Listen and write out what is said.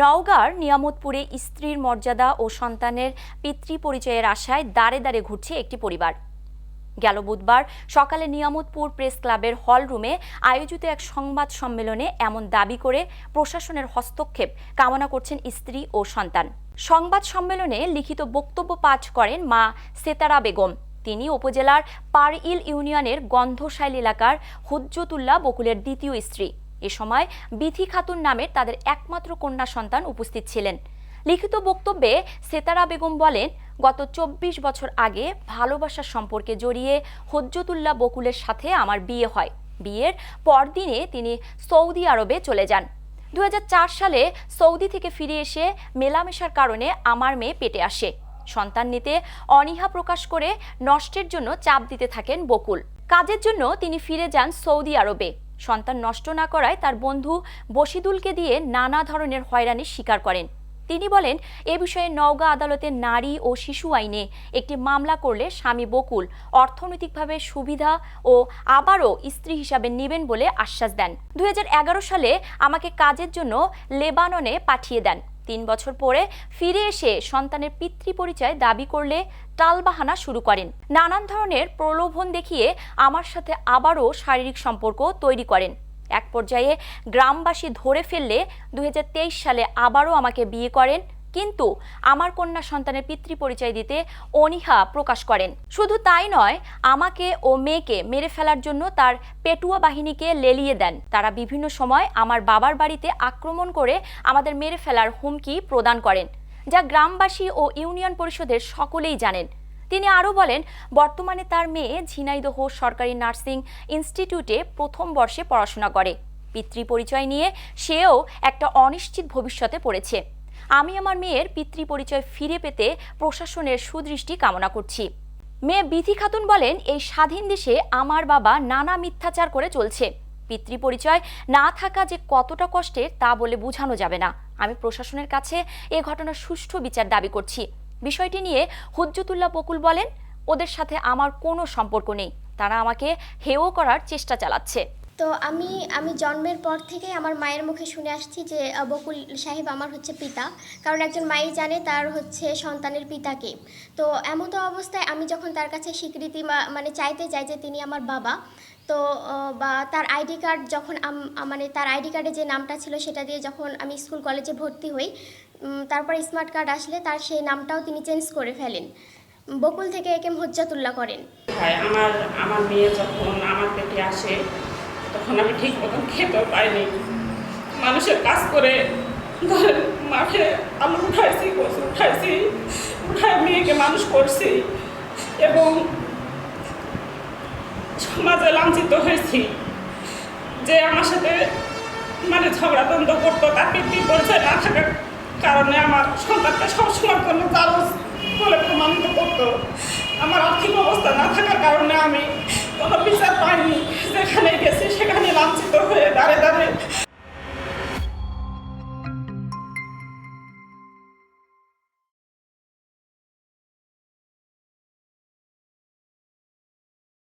নওগাঁর নিয়ামতপুরে স্ত্রীর মর্যাদা ও সন্তানের পিতৃ পরিচয়ের আশায় দাঁড়ে দাঁড়ে ঘুরছে একটি পরিবার। গেল বুধবার সকালে নিয়ামতপুর প্রেস ক্লাবের হল রুমে আয়োজিত এক সংবাদ সম্মেলনে এমন দাবি করে প্রশাসনের হস্তক্ষেপ কামনা করছেন স্ত্রী ও সন্তান। সংবাদ সম্মেলনে লিখিত বক্তব্য পাঠ করেন মা সেতারা বেগম। তিনি উপজেলার পারইল ইউনিয়নের গন্ধশাইল এলাকার হুজ্জতুল্লাহ বকুলের দ্বিতীয় স্ত্রী। এ সময় বিথি খাতুন নামের তাদের একমাত্র কন্যা সন্তান উপস্থিত ছিলেন। লিখিত বক্তব্যে সেতারা বেগম বলেন, গত চব্বিশ বছর আগে ভালোবাসার সম্পর্কে জড়িয়ে হজ্জতুল্লাহ বকুলের সাথে আমার বিয়ে হয়। বিয়ের পরদিনে তিনি সৌদি আরবে চলে যান। দু হাজার চার সালে সৌদি থেকে ফিরে এসে মেলামেশার কারণে আমার মেয়ে পেটে আসে। সন্তান নিতে অনীহা প্রকাশ করে নষ্টের জন্য চাপ দিতে থাকেন বকুল। কাজের জন্য তিনি ফিরে যান সৌদি আরবে। সন্তান নষ্ট না করায় তার বন্ধু বশিদুলকে দিয়ে নানা ধরনের হয়রানির শিকার করেন। তিনি বলেন, এ বিষয়ে নওগাঁ আদালতে নারী ও শিশু আইনে একটি মামলা করলে স্বামী বকুল অর্থনৈতিকভাবে সুবিধা ও আবারও স্ত্রী হিসাবে নেবেন বলে আশ্বাস দেন। দু হাজার এগারো সালে আমাকে কাজের জন্য লেবাননে পাঠিয়ে দেন। তিন বছর পরে ফিরে এসে সন্তানের পিতৃ পরিচয় দাবি করলে টালবাহানা শুরু করেন। নানান ধরনের প্রলোভন দেখিয়ে আমার সাথে আবারও শারীরিক সম্পর্ক তৈরি করেন। এক পর্যায়ে গ্রামবাসী ধরে ফেললে দু হাজার তেইশ সালে আবারও আমাকে বিয়ে করেন। কিন্তু আমার কন্যা সন্তানের পিতৃ পরিচয় দিতে অনীহা প্রকাশ করেন। শুধু তাই নয়, আমাকে ও মেয়েকে মেরে ফেলার জন্য তার পেটুয়া বাহিনীকে লেলিয়ে দেন। তারা বিভিন্ন সময় আমার বাবার বাড়িতে আক্রমণ করে আমাদের মেরে ফেলার হুমকি প্রদান করেন, যা গ্রামবাসী ও ইউনিয়ন পরিষদের সকলেই জানেন। তিনি আরও বলেন, বর্তমানে তার মেয়ে ঝিনাইদহ সরকারি নার্সিং ইনস্টিটিউটে প্রথম বর্ষে পড়াশোনা করে। পিতৃ পরিচয় নিয়ে সেও একটা অনিশ্চিত ভবিষ্যতে পড়েছে। আমি আমার মেয়ের পিতৃ পরিচয় ফিরে পেতে প্রশাসনের সুদৃষ্টি কামনা করছি। মেয়ে বিথি খাতুন বলেন, এই স্বাধীন দেশে আমার বাবা নানা মিথ্যাচার করে চলছে। পিতৃ পরিচয় না থাকা যে কতটা কষ্টের তা বলে বোঝানো যাবে না। আমি প্রশাসনের কাছে এ ঘটনার সুষ্ঠু বিচার দাবি করছি। বিষয়টি নিয়ে হুজ্জতুল্লাহ বকুল বলেন, ওদের সাথে আমার কোনো সম্পর্ক নেই। তারা আমাকে হেয় করার চেষ্টা চালাচ্ছে। তো আমি আমি জন্মের পর থেকেই আমার মায়ের মুখে শুনে আসছি যে বকুল সাহেব আমার হচ্ছে পিতা। কারণ একজন মাই জানে তার হচ্ছে সন্তানের পিতাকে তো এমন তো অবস্থায় আমি যখন তার কাছে স্বীকৃতি মানে চাইতে যাই যে তিনি আমার বাবা, তো বা তার আইডি কার্ড যখন মানে তার আইডি কার্ডে যে নামটা ছিল সেটা দিয়ে যখন আমি স্কুল কলেজে ভর্তি হই তারপর স্মার্ট কার্ড আসলে তার সেই নামটাও তিনি চেঞ্জ করে ফেলেন। বকুল থেকে একে হজ্জাতুল্লাহ করেন। আমার আমার মেয়ে যখন আমার পেটে আসে তখন আমি ঠিক মতন খেতেও পাইনি মানুষের কাজ করে ধরেন মাঠে আলু উঠাইছি কচু উঠাইছি, উঠায় মেয়েকে মানুষ করছি এবং সমাজে লাঞ্ছিত হয়েছি যে আমার সাথে মানে ঝগড়া ঝগড়াদ্বন্দ্ব করতো তার পিতৃ পরিচয় না থাকার কারণে আমার সন্তানটা সবসময় কোনো কাগজ বলে প্রমাণিত করতো। আমার আর্থিক অবস্থা না থাকার কারণে আমি কোনো বিচার পাইনি